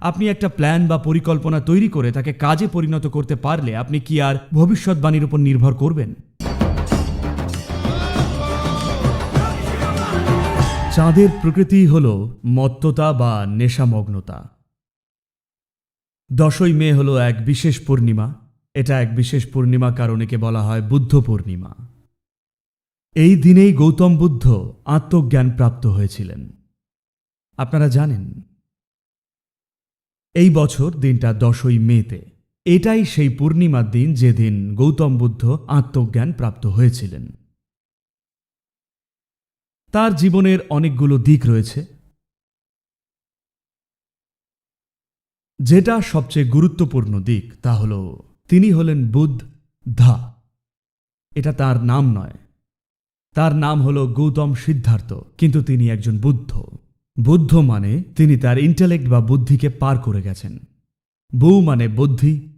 আপনি একটা প্ল্যান বা পরিকল্পনা তৈরি করে তাকে কাজে পরিণত করতে পারলে আপনি কি আর ভবিষ্যৎবাণীর উপর নির্ভর করবেন? চাঁদের প্রকৃতি হল মত্ততা বা নেশামগ্নতা। দশই মে হল এক বিশেষ পূর্ণিমা। এটা এক বিশেষ পূর্ণিমা কারণ একে বলা হয় বুদ্ধ পূর্ণিমা। এই দিনেই গৌতম বুদ্ধ আত্মজ্ঞান প্রাপ্ত হয়েছিলেন। আপনারা জানেন এই বছর দিনটা দশই মেতে। এটাই সেই পূর্ণিমার দিন যেদিন গৌতম বুদ্ধ আত্মজ্ঞান প্রাপ্ত হয়েছিলেন। তার জীবনের অনেকগুলো দিক রয়েছে। যেটা সবচেয়ে গুরুত্বপূর্ণ দিক তা হল, তিনি হলেন বুদ্ধ ধা। এটা তার নাম নয়। তার নাম হল গৌতম সিদ্ধার্থ, কিন্তু তিনি একজন বুদ্ধ। বুদ্ধ মানে তিনি তার ইন্টেলেক্ট বা বুদ্ধিকে পার করে গেছেন। বু মানে বুদ্ধি,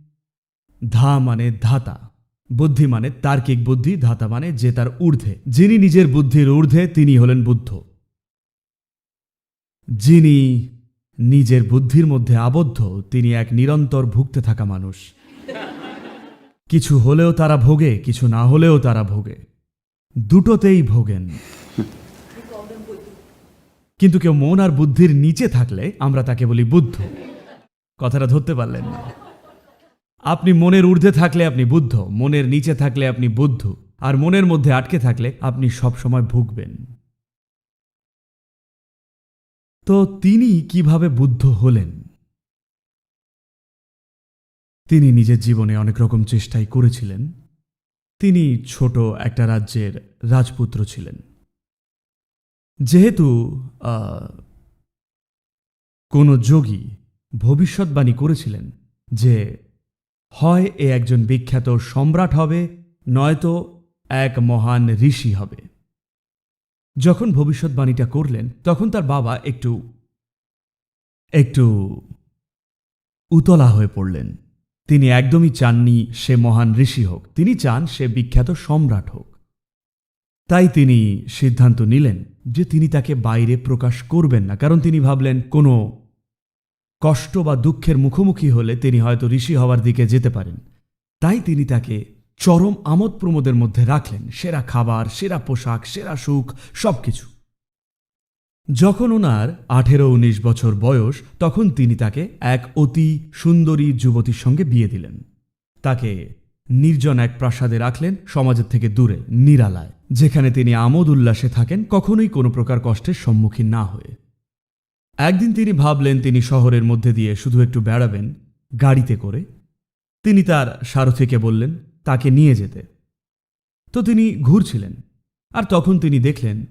ধা মানে ধাতা, বুদ্ধি মানে তার্কিক বুদ্ধি, ধাতা মানে যে তার ঊর্ধ্বে। যিনি নিজের বুদ্ধির ঊর্ধ্বে, তিনি হলেন বুদ্ধ। যিনি নিজের বুদ্ধির মধ্যে আবদ্ধ, তিনি এক নিরন্তর ভুগতে থাকা মানুষ। কিছু হলেও তারা ভোগে, কিছু না হলেও তারা ভোগে। দুটোতেই ভোগেন। কিন্তু কেউ মন আর বুদ্ধির নিচে থাকলে আমরা তাকে বলি বুদ্ধ। কথাটা ধরতে পারলেন না। আপনি মনের ঊর্ধ্বে থাকলে আপনি বুদ্ধ, মনের নিচে থাকলে আপনি বুদ্ধ, আর মনের মধ্যে আটকে থাকলে আপনি সব সময় ভুগবেন। তো তিনি কীভাবে বুদ্ধ হলেন? তিনি নিজের জীবনে অনেক রকম চেষ্টাই করেছিলেন। তিনি ছোট একটা রাজ্যের রাজপুত্র ছিলেন। যেহেতু কোনো যোগী ভবিষ্যৎবাণী করেছিলেন যে, হয় এ একজন বিখ্যাত সম্রাট হবে, নয়তো এক মহান ঋষি হবে। যখন ভবিষ্যৎবাণীটা করলেন, তখন তার বাবা একটু একটু উতলা হয়ে পড়লেন। তিনি একদমই চাননি সে মহান ঋষি হোক, তিনি চান সে বিখ্যাত সম্রাট হোক। তাই তিনি সিদ্ধান্ত নিলেন যে তিনি তাকে বাইরে প্রকাশ করবেন না। কারণ তিনি ভাবলেন, কোনো কষ্ট বা দুঃখের মুখোমুখি হলে তিনি হয়তো ঋষি হওয়ার দিকে যেতে পারেন। তাই তিনি তাকে চরম আমোদ প্রমোদের মধ্যে রাখলেন। সেরা খাবার, সেরা পোশাক, সেরা সুখ, সবকিছু। যখন ওনার আঠেরো উনিশ বছর বয়স, তখন তিনি তাকে এক অতি সুন্দরী যুবতীর সঙ্গে বিয়ে দিলেন। তাকে নির্জন এক প্রাসাদে রাখলেন, সমাজের থেকে দূরে, নিরালায়। যেখানে তিনি আমোদ উল্লাসে থাকেন, কখনোই কোনো প্রকার কষ্টের সম্মুখীন না হয়ে। একদিন তিনি ভাবলেন, তিনি শহরের মধ্যে দিয়ে শুধু একটু বেড়াবেন, গাড়িতে করে। তিনি তার সারথিকে বললেন, তাকে নিয়ে যেতে। তো তিনি ঘুরছিলেন, আর তখন তিনি দেখলেন,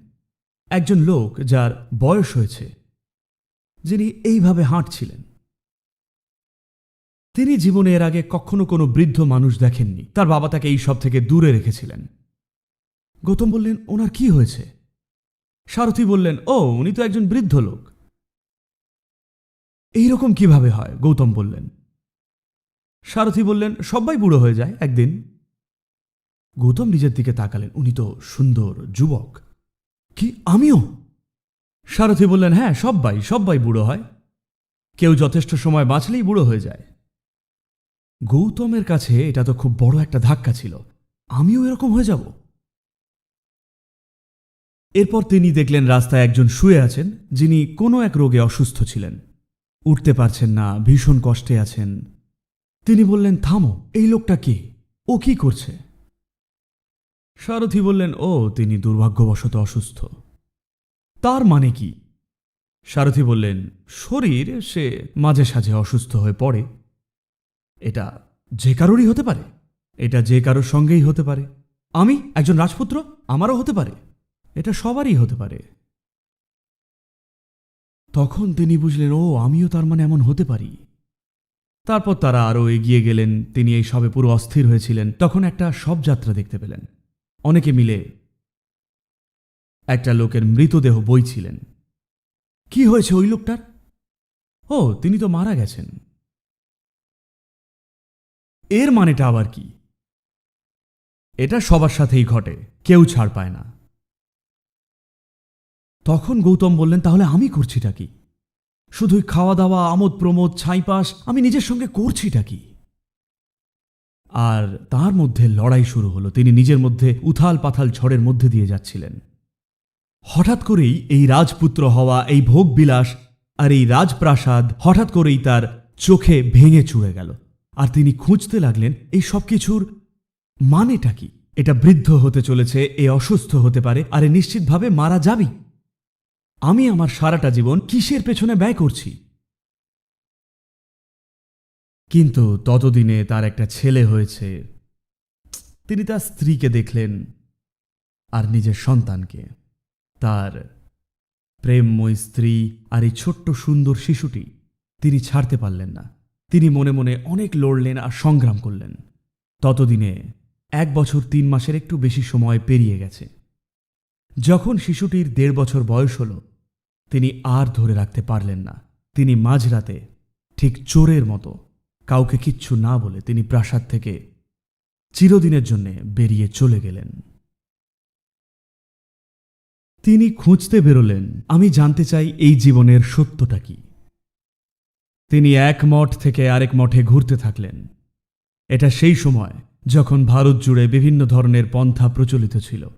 একজন লোক যার বয়স হয়েছে, যিনি এইভাবে হাঁটছিলেন। তিনি জীবনে এর আগে কখনো কোনো বৃদ্ধ মানুষ দেখেননি। তার বাবা তাকে এই সব থেকে দূরে রেখেছিলেন। গৌতম বললেন, ওনার কি হয়েছে? সারথী বললেন, ও, উনি তো একজন বৃদ্ধ লোক। এইরকম কীভাবে হয়? গৌতম বললেন। সারথী বললেন, সবাই বুড়ো হয়ে যায় একদিন। গৌতম নিজের দিকে তাকালেন, উনি তো সুন্দর যুবক। কি, আমিও? সারথী বললেন হ্যাঁ সব্বাই সব্বাই বুড়ো হয়। কেউ যথেষ্ট সময় বাঁচলেই বুড়ো হয়ে যায়। গৌতমের কাছে এটা তো খুব বড় একটা ধাক্কা ছিল। আমিও এরকম হয়ে যাব? এরপর তিনি দেখলেন রাস্তায় একজন শুয়ে আছেন, যিনি কোনো এক রোগে অসুস্থ ছিলেন। উঠতে পারছেন না, ভীষণ কষ্টে আছেন। তিনি বললেন, থামো, এই লোকটা কে? ও কি করছে? সারথী বললেন, ও, তিনি দুর্ভাগ্যবশত অসুস্থ। তার মানে কি? সারথী বললেন, শরীর, সে মাঝে সাঝে অসুস্থ হয়ে পড়ে। এটা যে কারোরই হতে পারে। এটা যে কারোর সঙ্গেই হতে পারে। আমি একজন রাজপুত্র, আমারও হতে পারে। এটা সবারই হতে পারে। তখন তিনি বুঝলেন, ও, আমিও তার মানে এমন হতে পারি। তারপর তারা আরও এগিয়ে গেলেন, তিনি এই সবে পুরো অস্থির হয়েছিলেন। তখন একটা শবযাত্রা দেখতে পেলেন। অনেকে মিলে একটা লোকের মৃতদেহ বইছিলেন। কি হয়েছে ওই লোকটার? ও, তিনি তো মারা গেছেন। এর মানেটা আবার কি? এটা সবার সাথেই ঘটে, কেউ ছাড় পায় না। তখন গৌতম বললেন, তাহলে আমি করছিটা কি? শুধুই খাওয়া দাওয়া, আমোদ প্রমোদ ছাইপাস আমি নিজের সঙ্গে করছিটা কি? আর তার মধ্যে লড়াই শুরু হলো। তিনি নিজের মধ্যে উথাল পাথাল ঝড়ের মধ্যে দিয়ে যাচ্ছিলেন। হঠাৎ করেই এই রাজপুত্র হওয়া, এই ভোগবিলাস আর এই রাজপ্রাসাদ হঠাৎ করেই তার চোখে ভেঙে চুড়ে গেল। আর তিনি খুঁজতে লাগলেন, এই সব কিছুর মানেটা কি? এটা বৃদ্ধ হতে চলেছে, এ অসুস্থ হতে পারে, আর এ নিশ্চিতভাবে মারা যাবি আমি আমার সারাটা জীবন কিসের পেছনে ব্যয় করছি? কিন্তু ততদিনে তার একটা ছেলে হয়েছে। তিনি তার স্ত্রীকে দেখলেন আর নিজের সন্তানকে। তার প্রেমময় স্ত্রী আর এই ছোট্ট সুন্দর শিশুটি তিনি ছাড়তে পারলেন না। তিনি মনে মনে অনেক লড়লেন আর সংগ্রাম করলেন। ততদিনে এক বছর তিন মাসের একটু বেশি সময় পেরিয়ে গেছে। যখন শিশুটির দেড় বছর বয়স হল তিনি আর ধরে রাখতে পারলেন না। তিনি মাঝরাতে, ঠিক চোরের মতো, কাউকে কিচ্ছু না বলে তিনি প্রাসাদ থেকে চিরদিনের জন্য বেরিয়ে চলে গেলেন। তিনি খুঁজতে বেরোলেন, আমি জানতে চাই এই জীবনের সত্যটা কি? তিনি এক মঠ থেকে আরেক মঠে ঘুরতে থাকলেন। এটা সেই সময় যখন ভারত জুড়ে বিভিন্ন ধরনের পন্থা প্রচলিত ছিল।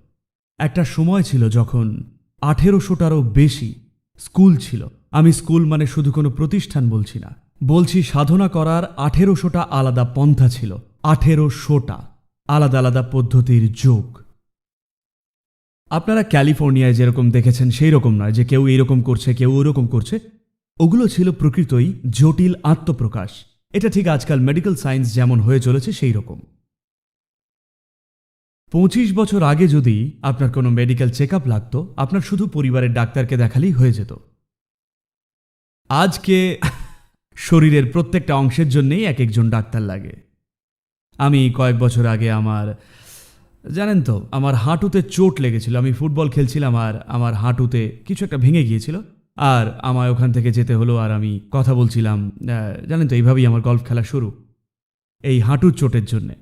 একটা সময় ছিল যখন আঠেরোশোটারও বেশি স্কুল ছিল। আমি স্কুল মানে শুধু কোনো প্রতিষ্ঠান বলছি না। বলছি সাধনা করার আঠেরোশোটা আলাদা পন্থা ছিল। আঠেরোশোটা। আলাদা আলাদা পদ্ধতির যোগ। আপনারা ক্যালিফোর্নিয়ায় যেরকম দেখেছেন সেই রকম নয় যে কেউ এইরকম করছে, কেউ ওরকম করছে। ওগুলো ছিল প্রকৃতই জটিল আত্মপ্রকাশ। এটা ঠিক আজকাল মেডিকেল সায়েন্স যেমন হয়ে চলেছে সেই রকম পঁচিশ বছর আগে যদি আপনার কোনো মেডিকেল চেক আপ লাগতো, আপনার শুধু পরিবারের ডাক্তারকে দেখালেই হয়ে যেত। আজকে শরীরের প্রত্যেকটা অংশের জন্যেই এক একজন ডাক্তার লাগে। আমি কয়েক বছর আগে আমার, জানেন তো, আমার হাঁটুতে চোট লেগেছিল। আমি ফুটবল খেলছিলাম আর আমার হাঁটুতে কিছু একটা ভেঙে গিয়েছিল। আর আমায় ওখান থেকে যেতে হলো আর আমি কথা বলছিলাম জানেন তো, এইভাবেই আমার গল্ফ খেলা শুরু। এই হাঁটুর চোটের জন্যে।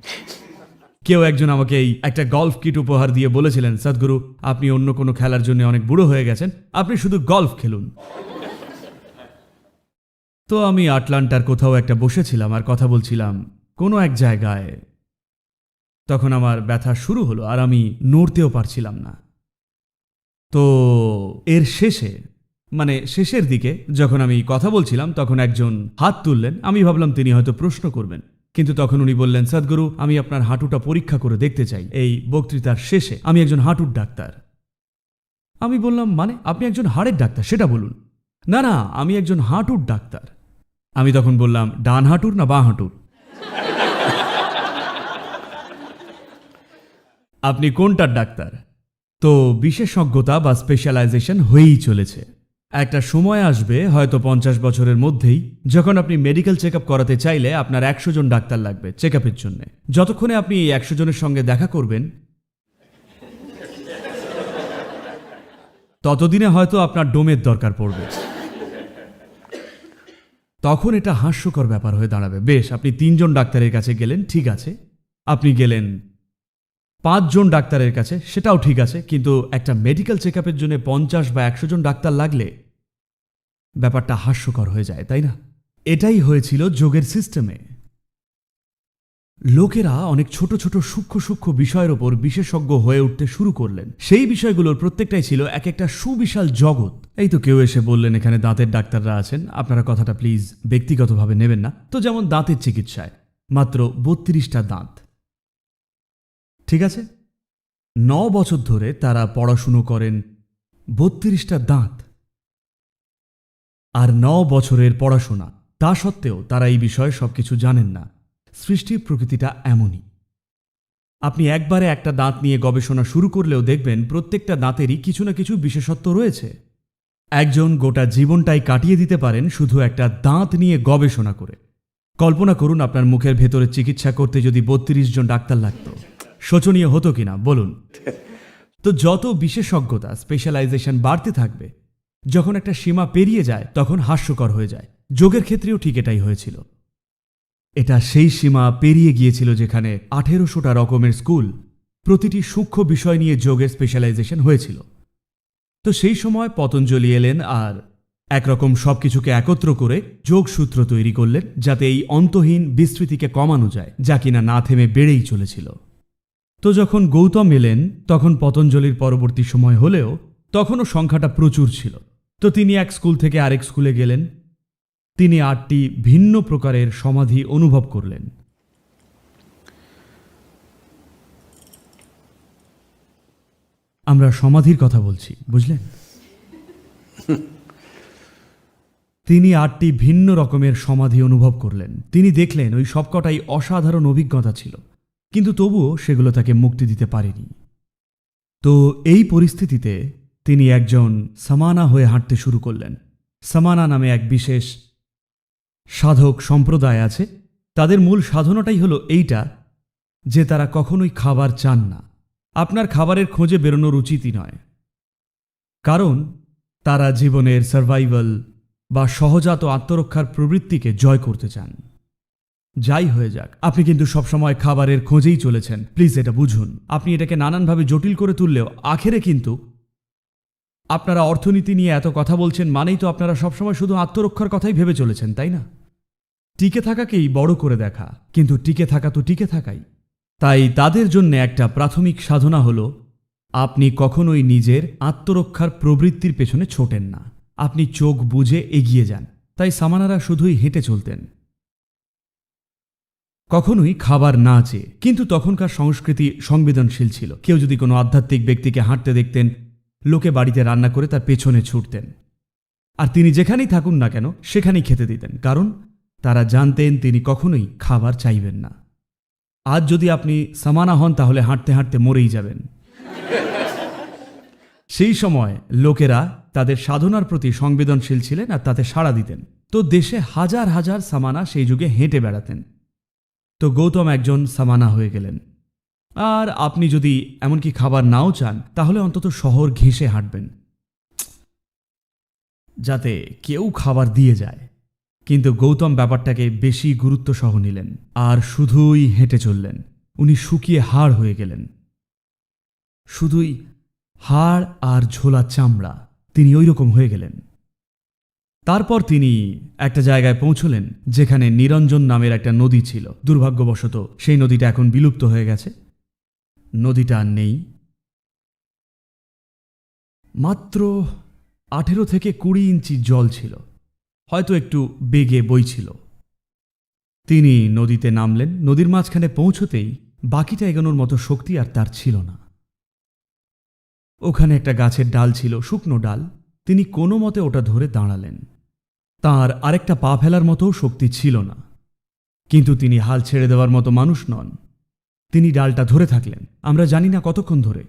কেউ একজন আমাকে এই একটা গল্ফ কিট উপহার দিয়ে বলেছিলেন, সদ্গুরু, আপনি অন্য কোনো খেলার জন্য অনেক বুড়ো হয়ে গেছেন, আপনি শুধু গল্ফ খেলুন। তো আমি আটলান্টার কোথাও একটা বসেছিলাম আর কথা বলছিলাম কোনো এক জায়গায়। তখন আমার ব্যথা শুরু হলো আর আমি নড়তেও পারছিলাম না। তো এর শেষে মানে শেষের দিকে যখন আমি কথা বলছিলাম, তখন একজন হাত তুললেন, আমি ভাবলাম তিনি হয়তো প্রশ্ন করবেন। কিন্তু তখন উনি বললেন, সদ্গুরু, আমি আপনার হাঁটুটা পরীক্ষা করে দেখতে চাই। এই বক্তৃতার শেষে আমি একজন হাঁটুর ডাক্তার। আমি বললাম মানে আপনি একজন হাড়ের ডাক্তার, সেটা বলুন। না না, আমি একজন হাঁটুর ডাক্তার। আমি তখন বললাম, ডান হাঁটুর না বাঁ হাঁটুর? আপনি কোনটার ডাক্তার? তো বিশেষজ্ঞতা বা স্পেশালাইজেশন হয়েই চলেছে। একটা সময় আসবে, হয়তো পঞ্চাশ বছরের মধ্যেই, যখন আপনি মেডিকেল চেক করাতে চাইলে আপনার একশো জন ডাক্তার লাগবে চেক আপের জন্য। যতক্ষণে আপনি এই একশো জনের সঙ্গে দেখা করবেন, ততদিনে হয়তো আপনার ডোমের দরকার পড়বে। তখন এটা হাস্যকর ব্যাপার হয়ে দাঁড়াবে। বেশ, আপনি তিনজন ডাক্তারের কাছে গেলেন, ঠিক আছে। আপনি গেলেন পাঁচজন ডাক্তারের কাছে, সেটাও ঠিক আছে, কিন্তু একটা মেডিকেল চেক জন্য পঞ্চাশ বা একশো জন ডাক্তার লাগলে ব্যাপারটা হাস্যকর হয়ে যায়, তাই না? এটাই হয়েছিল যোগের সিস্টেমে লোকেরা অনেক ছোট ছোট সূক্ষ্ম সূক্ষ্ম বিষয়ের ওপর বিশেষজ্ঞ হয়ে উঠতে শুরু করলেন। সেই বিষয়গুলোর প্রত্যেকটাই ছিল এক একটা সুবিশাল জগৎ। এই তো কেউ এসে বললেন, এখানে দাঁতের ডাক্তাররা আছেন। আপনারা কথাটা প্লিজ ব্যক্তিগতভাবে নেবেন না। তো যেমন দাঁতের চিকিৎসায়, মাত্র বত্রিশটা দাঁত। ঠিক আছে? ন বছর ধরে তারা পড়াশুনো করেন বত্রিশটা দাঁত। আর ন বছরের পড়াশোনা। তা সত্ত্বেও তারা এই বিষয়ে সবকিছু জানেন না। সৃষ্টির প্রকৃতিটা এমনই। আপনি একবারে একটা দাঁত নিয়ে গবেষণা শুরু করলেও দেখবেন প্রত্যেকটা দাঁতেরই কিছু না কিছু বিশেষত্ব রয়েছে। একজন গোটা জীবনটাই কাটিয়ে দিতে পারেন শুধু একটা দাঁত নিয়ে গবেষণা করে। কল্পনা করুন আপনার মুখের ভেতরে চিকিৎসা করতে যদি বত্রিশ জন ডাক্তার লাগত। শোচনীয় হতো কিনা, বলুন। তো যত বিশেষজ্ঞতা স্পেশালাইজেশন বাড়তে থাকবে যখন একটা সীমা পেরিয়ে যায়, তখন হাস্যকর হয়ে যায়। যোগের ক্ষেত্রেও ঠিক এটাই হয়েছিল। এটা সেই সীমা পেরিয়ে গিয়েছিল যেখানে আঠেরোশোটা রকমের স্কুল প্রতিটি সূক্ষ্ম বিষয় নিয়ে যোগের স্পেশালাইজেশন হয়েছিল। তো সেই সময় পতঞ্জলি এলেন আর একরকম সবকিছুকে একত্র করে যোগসূত্র তৈরি করলেন যাতে এই অন্তহীন বিস্তৃতিকে কমানো যায়, যা কিনা না থেমে বেড়েই চলেছিল। তো যখন গৌতম এলেন, তখন পতঞ্জলির পরবর্তী সময় হলেও তখনও সংখ্যাটা প্রচুর ছিল। তো তিনি এক স্কুল থেকে আরেক স্কুলে গেলেন। তিনি আটটি ভিন্ন প্রকারের সমাধি অনুভব করলেন। আমরা সমাধির কথা বলছি বুঝলেন? তিনি আটটি ভিন্ন রকমের সমাধি অনুভব করলেন। তিনি দেখলেন ওই সবকটাই অসাধারণ অভিজ্ঞতা ছিল কিন্তু তবুও সেগুলো তাকে মুক্তি দিতে পারেনি। তো এই পরিস্থিতিতে তিনি একজন সামানা হয়ে হাঁটতে শুরু করলেন। সামানা নামে এক বিশেষ সাধক সম্প্রদায় আছে। তাদের মূল সাধনাটাই হলো এইটা যে তারা কখনোই খাবার চান না। আপনার খাবারের খোঁজে বেরোনোর উচিতই নয়। কারণ তারা জীবনের সার্ভাইভাল বা সহজাত আত্মরক্ষার প্রবৃত্তিকে জয় করতে চান। যাই হয়ে যাক, আপনি কিন্তু সবসময় খাবারের খোঁজেই চলেছেন। প্লিজ এটা বুঝুন। আপনি এটাকে নানানভাবে জটিল করে তুললেও আখেরে কিন্তু আপনারা অর্থনীতি নিয়ে এত কথা বলছেন মানেই তো আপনারা সবসময় শুধু আত্মরক্ষার কথাই ভেবে চলেছেন, তাই না? টিকে থাকাকেই বড় করে দেখা, কিন্তু টিকে থাকা তো টিকে থাকাই। তাই তাদের জন্য একটা প্রাথমিক সাধনা হলো, আপনি কখনোই নিজের আত্মরক্ষার প্রবৃত্তির পেছনে ছোটেন না। আপনি চোখ বুঝে এগিয়ে যান, তাই সামানারা শুধুই হেঁটে চলতেন। কখনোই খাবার না চেয়ে, কিন্তু তখনকার সংস্কৃতি সংবেদনশীল ছিল। কেউ যদি কোনো আধ্যাত্মিক ব্যক্তিকে হাঁটতে দেখতেন লোকে বাড়িতে রান্না করে তার পেছনে ছুটতেন। আর তিনি যেখানেই থাকুন না কেন, সেখানেই খেতে দিতেন, কারণ তারা জানতেন তিনি কখনোই খাবার চাইবেন না। আজ যদি আপনি সামানা হন, তাহলে হাঁটতে হাঁটতে মরেই যাবেন। সেই সময় লোকেরা তাদের সাধনার প্রতি সংবেদনশীল ছিলেন আর তাতে সাড়া দিতেন। তো দেশে হাজার হাজার সামানা সেই যুগে হেঁটে বেড়াতেন। তো গৌতম একজন সামানা হয়ে গেলেন। আর আপনি যদি এমনকি খাবার নাও চান, তাহলে অন্তত শহর ঘেঁষে হাঁটবেন। যাতে কেউ খাবার দিয়ে যায়। কিন্তু গৌতম ব্যাপারটাকে বেশি গুরুত্ব সহ নিলেন আর শুধুই হেঁটে চললেন। উনি শুকিয়ে হাড় হয়ে গেলেন। শুধুই হাড় আর ঝোলা চামড়া, তিনি ওই রকম হয়ে গেলেন। তারপর তিনি একটা জায়গায় পৌঁছলেন, যেখানে নিরঞ্জন নামের একটা নদী ছিল। দুর্ভাগ্যবশত সেই নদীটা এখন বিলুপ্ত হয়ে গেছে। নদীটা আর নেই। মাত্র আঠেরো থেকে কুড়ি ইঞ্চি জল ছিল, হয়তো একটু বেগে বইছিল। তিনি নদীতে নামলেন, নদীর মাঝখানে পৌঁছতেই বাকিটা এগোনোর মতো শক্তি আর তার ছিল না। ওখানে একটা গাছের ডাল ছিল, শুকনো ডাল। তিনি কোনো মতে ওটা ধরে দাঁড়ালেন। তার আরেকটা পা ফেলার মতো শক্তি ছিল না। কিন্তু তিনি হাল ছেড়ে দেওয়ার মতো মানুষ নন। তিনি ডালটা ধরে থাকলেন। আমরা জানি না কতক্ষণ ধরে।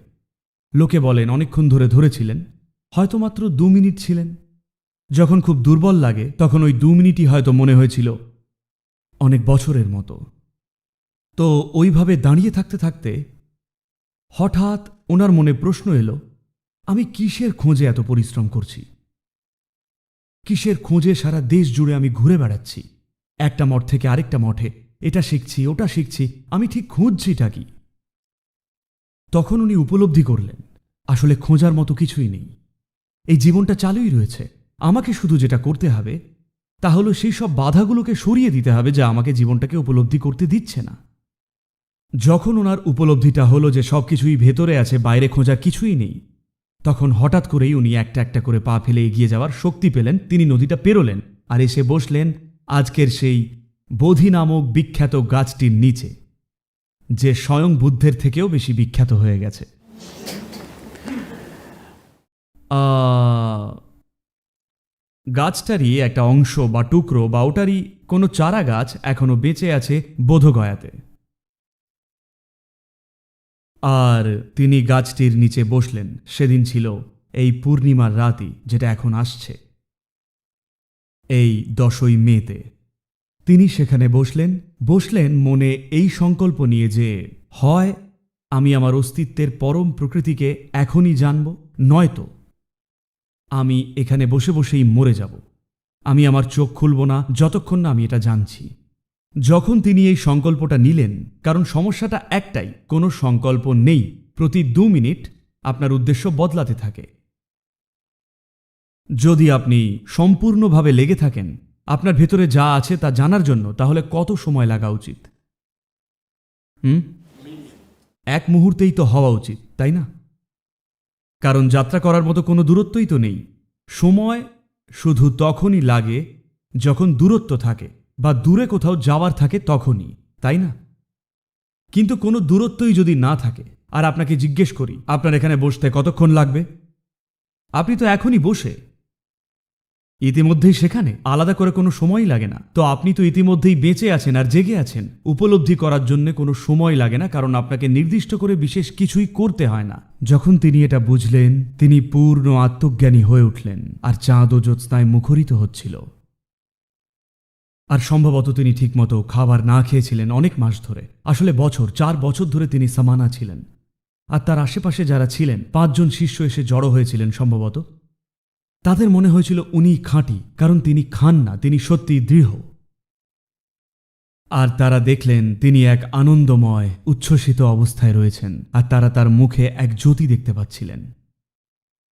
লোকে বলেন, অনেকক্ষণ ধরে ধরেছিলেন। হয়তো মাত্র দু মিনিট ছিলেন। যখন খুব দুর্বল লাগে, তখন ওই দু মিনিটই হয়তো মনে হয়েছিল, অনেক বছরের মতো। তো ওইভাবে দাঁড়িয়ে থাকতে থাকতে হঠাৎ ওনার মনে প্রশ্ন এলো, আমি কিসের খোঁজে এত পরিশ্রম করছি? কিসের খোঁজে সারা দেশ জুড়ে আমি ঘুরে বেড়াচ্ছি? একটা মঠ থেকে আরেকটা মঠে এটা শিখছি, ওটা শিখছি, আমি ঠিক খুঁজছিটা কি? তখন উনি উপলব্ধি করলেন, আসলে খোঁজার মতো কিছুই নেই। এই জীবনটা চালুই রয়েছে, আমাকে শুধু যেটা করতে হবে, তা হলো সেই সব বাধাগুলোকে সরিয়ে দিতে হবে যা আমাকে জীবনটাকে উপলব্ধি করতে দিচ্ছে না। যখন ওনার উপলব্ধিটা হলো যে সব কিছুই ভেতরে আছে, বাইরে খোঁজার কিছুই নেই, তখন হঠাৎ করেই উনি একটা একটা করে পা ফেলে এগিয়ে যাওয়ার শক্তি পেলেন, তিনি নদীটা পেরোলেন, আর এসে বসলেন আজকের সেই বোধি নামক বিখ্যাত গাছটির নিচে, যে স্বয়ং বুদ্ধের থেকেও বেশি বিখ্যাত হয়ে গেছে। গাছটারই একটা অংশ বা টুকরো বা ওটারই কোনো চারা গাছ এখনও বেঁচে আছে বোধগয়াতে। আর তিনি গাছটির নিচে বসলেন। সেদিন ছিল এই পূর্ণিমার রাতই, যেটা এখন আসছে। এই দশই মেতে। তিনি সেখানে বসলেন বসলেন মনে এই সংকল্প নিয়ে যে, হয়, আমি আমার অস্তিত্বের পরম প্রকৃতিকে এখনই জানব, নয়তো আমি এখানে বসে বসেই মরে যাব। আমি আমার চোখ খুলব না যতক্ষণ না আমি এটা জানছি। যখন তিনি এই সংকল্পটা নিলেন, কারণ সমস্যাটা একটাই, কোনো সংকল্প নেই, প্রতি দু মিনিট আপনার উদ্দেশ্য বদলাতে থাকে। যদি আপনি সম্পূর্ণভাবে লেগে থাকেন আপনার ভেতরে যা আছে তা জানার জন্য তাহলে কত সময় লাগা উচিত? হুম? এক মুহূর্তেই তো হওয়া উচিত, তাই না? কারণ যাত্রা করার মতো কোনো দূরত্বই তো নেই। সময় শুধু তখনই লাগে যখন দূরত্ব থাকে বা দূরে কোথাও যাওয়ার থাকে তখনই, তাই না? কিন্তু কোনো দূরত্বই যদি না থাকে, আর আপনাকে জিজ্ঞেস করি, আপনার এখানে বসতে কতক্ষণ লাগবে? আপনি তো এখনই বসে ইতিমধ্যেই সেখানে আলাদা করে কোনো সময়ই লাগে না। তো আপনি তো ইতিমধ্যেই বেঁচে আছেন আর জেগে আছেন। উপলব্ধি করার জন্য কোনো সময় লাগে না, কারণ আপনাকে নির্দিষ্ট করে বিশেষ কিছুই করতে হয় না। যখন তিনি এটা বুঝলেন, তিনি পূর্ণ আত্মজ্ঞানী হয়ে উঠলেন আর চাঁদ ও জ্যোৎস্নায় মুখরিত হচ্ছিল। আর সম্ভবত তিনি ঠিকমতো খাবার না খেয়েছিলেন অনেক মাস ধরে। আসলে বছর, চার বছর ধরে তিনি সামানা ছিলেন। আর তার আশেপাশে যারা ছিলেন, পাঁচজন শিষ্য এসে জড়ো হয়েছিলেন সম্ভবত। তাদের মনে হয়েছিল উনি খাঁটি, কারণ তিনি খান না, তিনি সত্যি দৃঢ়। আর তারা দেখলেন তিনি এক আনন্দময়, উচ্ছ্বসিত অবস্থায় রয়েছেন, আর তারা তার মুখে এক জ্যোতি দেখতে পাচ্ছিলেন।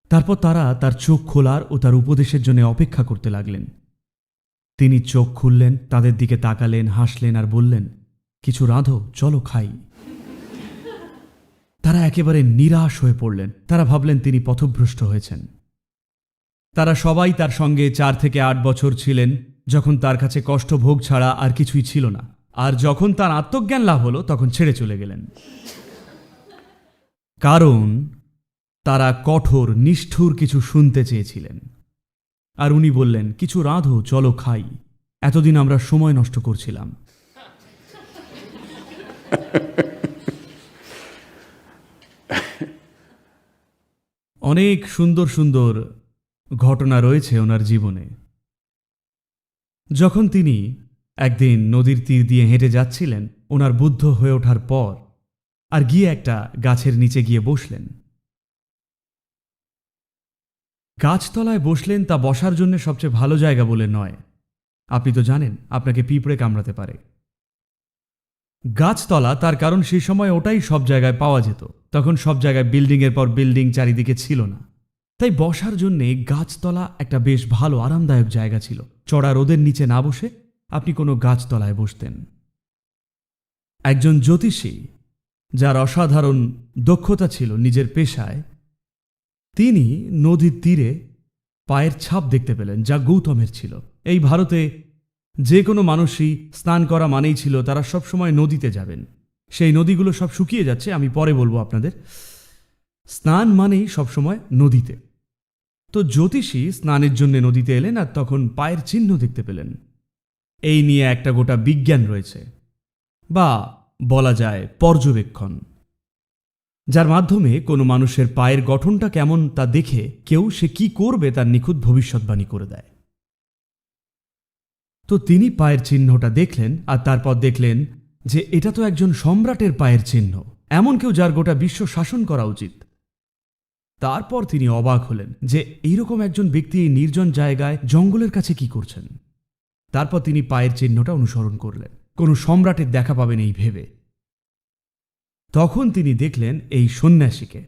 তারপর তারা তার চোখ খোলার ও তার উপদেশের জন্য অপেক্ষা করতে লাগলেন। তিনি চোখ খুললেন, তাদের দিকে তাকালেন, হাসলেন আর বললেন, কিছু রাঁধো, চলো খাই। তারা একেবারে নিরাশ হয়ে পড়লেন। তারা ভাবলেন তিনি পথভ্রষ্ট হয়েছেন। তারা সবাই তার সঙ্গে চার থেকে আট বছর ছিলেন, যখন তার কাছে কষ্ট ভোগ ছাড়া আর কিছুই ছিল না। আর যখন তার আত্মজ্ঞান লাভ হলো, তখন ছেড়ে চলে গেলেন। কারণ তারা কঠোর, নিষ্ঠুর কিছু শুনতে চেয়েছিলেন। আর উনি বললেন, কিছু রাঁধো, চলো খাই। এতদিন আমরা সময় নষ্ট করছিলাম। অনেক সুন্দর সুন্দর ঘটনা রয়েছে ওনার জীবনে। যখন তিনি একদিন নদীর তীর দিয়ে হেঁটে যাচ্ছিলেন, ওনার বুদ্ধ হয়ে ওঠার পর আর গিয়ে একটা গাছের নিচে গিয়ে বসলেন। গাছতলায় বসলেন তা বসার জন্য সবচেয়ে ভালো জায়গা বলে নয়। আপনি তো জানেন, আপনাকে পিঁপড়ে কামড়াতে পারে। গাছতলা তার কারণ সেই সময় ওটাই সব জায়গায় পাওয়া যেত। তখন সব জায়গায় বিল্ডিংয়ের পর বিল্ডিং চারিদিকে ছিল না। তাই বসার জন্যে গাছতলা একটা বেশ ভালো আরামদায়ক জায়গা ছিল। চড়া রোদের নিচে না বসে আপনি কোনো গাছতলায় বসতেন। একজন জ্যোতিষী, যার অসাধারণ দক্ষতা ছিল নিজের পেশায়, তিনি নদীর তীরে পায়ের ছাপ দেখতে পেলেন, যা গৌতমের ছিল। এই ভারতে যে কোনো মানুষই স্নান করা মানেই ছিল তারা সব সময় নদীতে যাবেন। সেই নদীগুলো সব শুকিয়ে যাচ্ছে, আমি পরে বলব আপনাদের। স্নান মানেই সবসময় নদীতে। তো জ্যোতিষী স্নানের জন্য নদীতে এলেন আর তখন পায়ের চিহ্ন দেখতে পেলেন। এই নিয়ে একটা গোটা বিজ্ঞান রয়েছে। বা বলা যায় পর্যবেক্ষণ। যার মাধ্যমে কোনো মানুষের পায়ের গঠনটা কেমন তা দেখে কেউ সে কি করবে তার নিখুঁত ভবিষ্যৎবাণী করে দেয়। তো তিনি পায়ের চিহ্নটা দেখলেন আর তারপর দেখলেন যে এটা তো একজন সম্রাটের পায়ের চিহ্ন। এমন কেউ যার গোটা বিশ্ব শাসন করা উচিত। তারপর তিনি অবাক হলেন যে এইরকম একজন ব্যক্তি নির্জন জায়গায় জঙ্গলের কাছে কি করছেন। তারপর তিনি পায়ের চিহ্নটা অনুসরণ করলেন। কোনো সম্রাটের দেখা পাবেন এই ভেবে। তখন তিনি দেখলেন এই সন্ন্যাসীকে।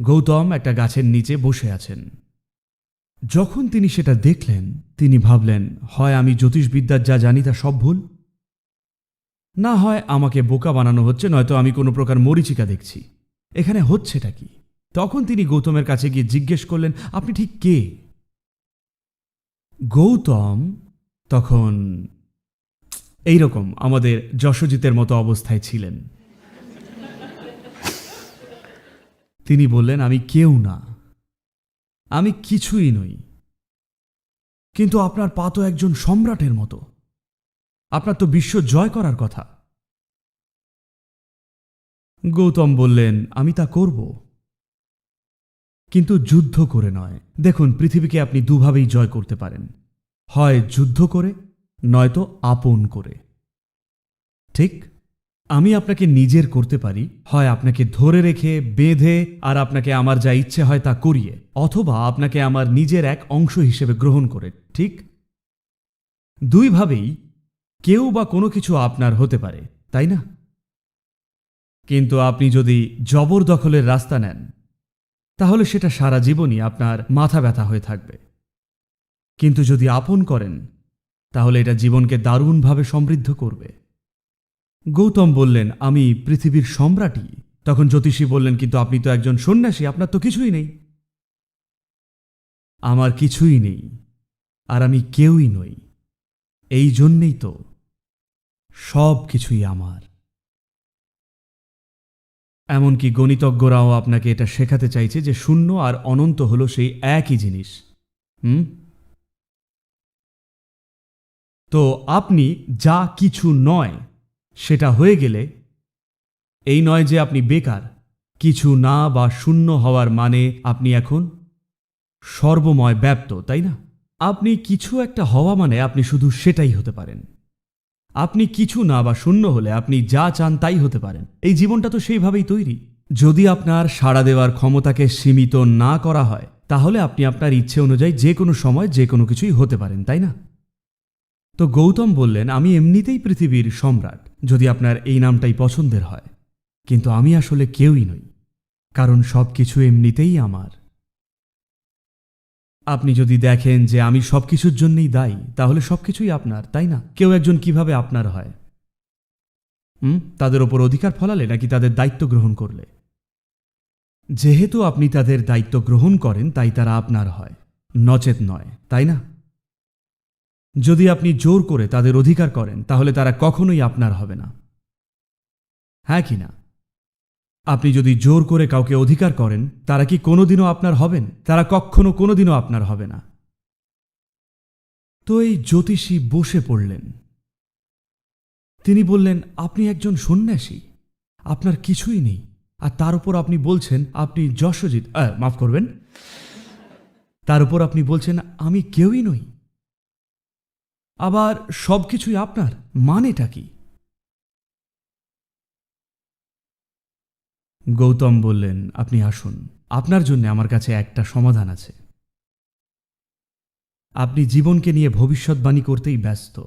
গৌতম একটা গাছের নিচে বসে আছেন। যখন তিনি সেটা দেখলেন, তিনি ভাবলেন, হয় আমি জ্যোতিষবিদ্যার যা জানি তা সব ভুল? না হয় আমাকে বোকা বানানো হচ্ছে, নয়তো আমি কোনো প্রকার মরিচিকা দেখছি। এখানে হচ্ছেটা কি? তখন তিনি গৌতমের কাছে গিয়ে জিজ্ঞেস করলেন, আপনি ঠিক কে? গৌতম তখন এইরকম আমাদের যশোজিতের মতো অবস্থায় ছিলেন। তিনি বললেন, আমি কেউ না। আমি কিছুই নই। কিন্তু আপনার পা তো একজন সম্রাটের মতো। আপনার তো বিশ্ব জয় করার কথা। গৌতম বললেন, আমি তা করব। কিন্তু যুদ্ধ করে নয়। দেখুন, পৃথিবীকে আপনি দুভাবেই জয় করতে পারেন। হয় যুদ্ধ করে, নয়তো আপন করে। ঠিক? আমি আপনাকে নিজের করতে পারি, হয় আপনাকে ধরে রেখে, বেঁধে, আর আপনাকে আমার যা ইচ্ছে হয় তা করিয়ে, অথবা আপনাকে আমার নিজের এক অংশ হিসেবে গ্রহণ করে, ঠিক? দুইভাবেই কেউ বা কোনো কিছু আপনার হতে পারে, তাই না? কিন্তু আপনি যদি জবরদখলের রাস্তা নেন তাহলে সেটা সারা জীবনই আপনার মাথা ব্যথা হয়ে থাকবে। কিন্তু যদি আপন করেন, তাহলে এটা জীবনকে দারুণভাবে সমৃদ্ধ করবে। গৌতম বললেন, আমি পৃথিবীর সম্রাটই। তখন জ্যোতিষী বললেন, কিন্তু আপনি তো একজন সন্ন্যাসী, আপনার তো কিছুই নেই। আমার কিছুই নেই, আর আমি কেউই নই। এই জন্যেই তো সব কিছুই আমার। এমনকি গণিতজ্ঞরাও আপনাকে এটা শেখাতে চাইছে যে শূন্য আর অনন্ত হলো সেই একই জিনিস। হুম? তো আপনি যা কিছু নয়, সেটা হয়ে গেলে এই নয় যে আপনি বেকার, কিছু না বা শূন্য হওয়ার মানে আপনি এখন সর্বময় ব্যাপ্ত, তাই না? আপনি কিছু একটা হওয়া মানে আপনি শুধু সেটাই হতে পারেন। আপনি কিছু না বা শূন্য হলে আপনি যা চান তাই হতে পারেন। এই জীবনটা তো সেইভাবেই তৈরি। যদি আপনার সাড়া দেওয়ার ক্ষমতাকে সীমিত না করা হয়, তাহলে আপনি আপনার ইচ্ছে অনুযায়ী যে কোনো সময় যে কোনো কিছুই হতে পারেন, তাই না? তো গৌতম বললেন, আমি এমনিতেই পৃথিবীর সম্রাট, যদি আপনার এই নামটাই পছন্দের হয়। কিন্তু আমি আসলে কেউই নই। কারণ সব কিছু এমনিতেই আমার। আপনি যদি দেখেন যে আমি সব কিছুর জন্যই দায়ী, তাহলে সব কিছুই আপনার, তাই না? কেউ একজন কীভাবে আপনার হয়? হুম? তাদের ওপর অধিকার ফলালে নাকি তাদের দায়িত্ব গ্রহণ করলে? যেহেতু আপনি তাদের দায়িত্ব গ্রহণ করেন, তাই তারা আপনার হয়। নচেত নয়, তাই না? যদি আপনি জোর করে তাদের অধিকার করেন, তাহলে তারা কখনোই আপনার হবে না। হ্যাঁ কি না? আপনি যদি জোর করে কাউকে অধিকার করেন, তারা কি কোনোদিনও আপনার হবেন? তারা কখনো কোনোদিনও আপনার হবে না। তো এই জ্যোতিষী বসে পড়লেন। তিনি বললেন, আপনি একজন সন্ন্যাসী। আপনার কিছুই নেই। আর তার উপর আপনি বলছেন, আপনি যশোজিৎ মাফ করবেন। তার উপর আপনি বলছেন, আমি কেউই নই। আবার সব কিছুই আপনার। মানেটা কি? গৌতম বললেন, আপনি আসুন। আপনার জন্য আমার কাছে একটা সমাধান আছে। আপনি জীবনকে নিয়ে ভবিষ্যৎবাণী করতেই ব্যস্ত।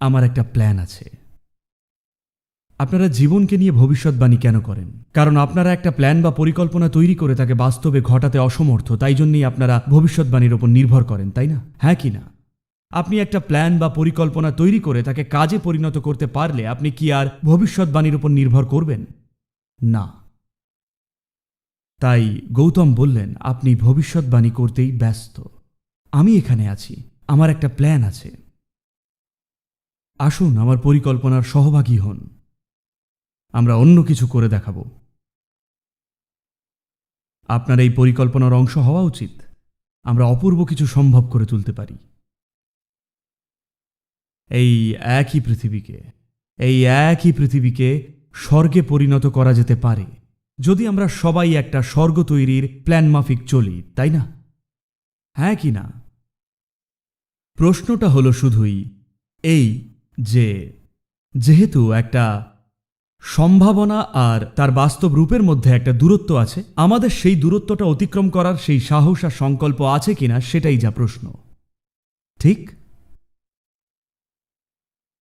আমার একটা প্ল্যান আছে। আপনারা জীবনকে নিয়ে ভবিষ্যৎবাণী কেন করেন? কারণ আপনারা একটা প্ল্যান বা পরিকল্পনা তৈরি করে তাকে বাস্তবে ঘটাতে অসমর্থ, তাই জন্যই আপনারা ভবিষ্যৎবাণীর ওপর নির্ভর করেন, তাই না? হ্যাঁ কি না? আপনি একটা প্ল্যান বা পরিকল্পনা তৈরি করে তাকে কাজে পরিণত করতে পারলে আপনি কি আর ভবিষ্যৎবাণীর উপর নির্ভর করবেন? না। তাই গৌতম বললেন, আপনি ভবিষ্যৎবাণী করতেই ব্যস্ত। আমি এখানে আছি। আমার একটা প্ল্যান আছে। আসুন, আমার পরিকল্পনার সহভাগী হন। আমরা অন্য কিছু করে দেখাব। আপনার এই পরিকল্পনার অংশ হওয়া উচিত। আমরা অপূর্ব কিছু সম্ভব করে তুলতে পারি। এই একই পৃথিবীকে, এই একই পৃথিবীকে স্বর্গে পরিণত করা যেতে পারে। যদি আমরা সবাই একটা স্বর্গ তৈরির প্ল্যান মাফিক চলি, তাই না? হ্যাঁ কি না? প্রশ্নটা হলো শুধুই এই যে, যেহেতু একটা সম্ভাবনা আর তার বাস্তব রূপের মধ্যে একটা দূরত্ব আছে, আমাদের সেই দূরত্বটা অতিক্রম করার সেই সাহস আর সংকল্প আছে কিনা সেটাই যা প্রশ্ন। ঠিক?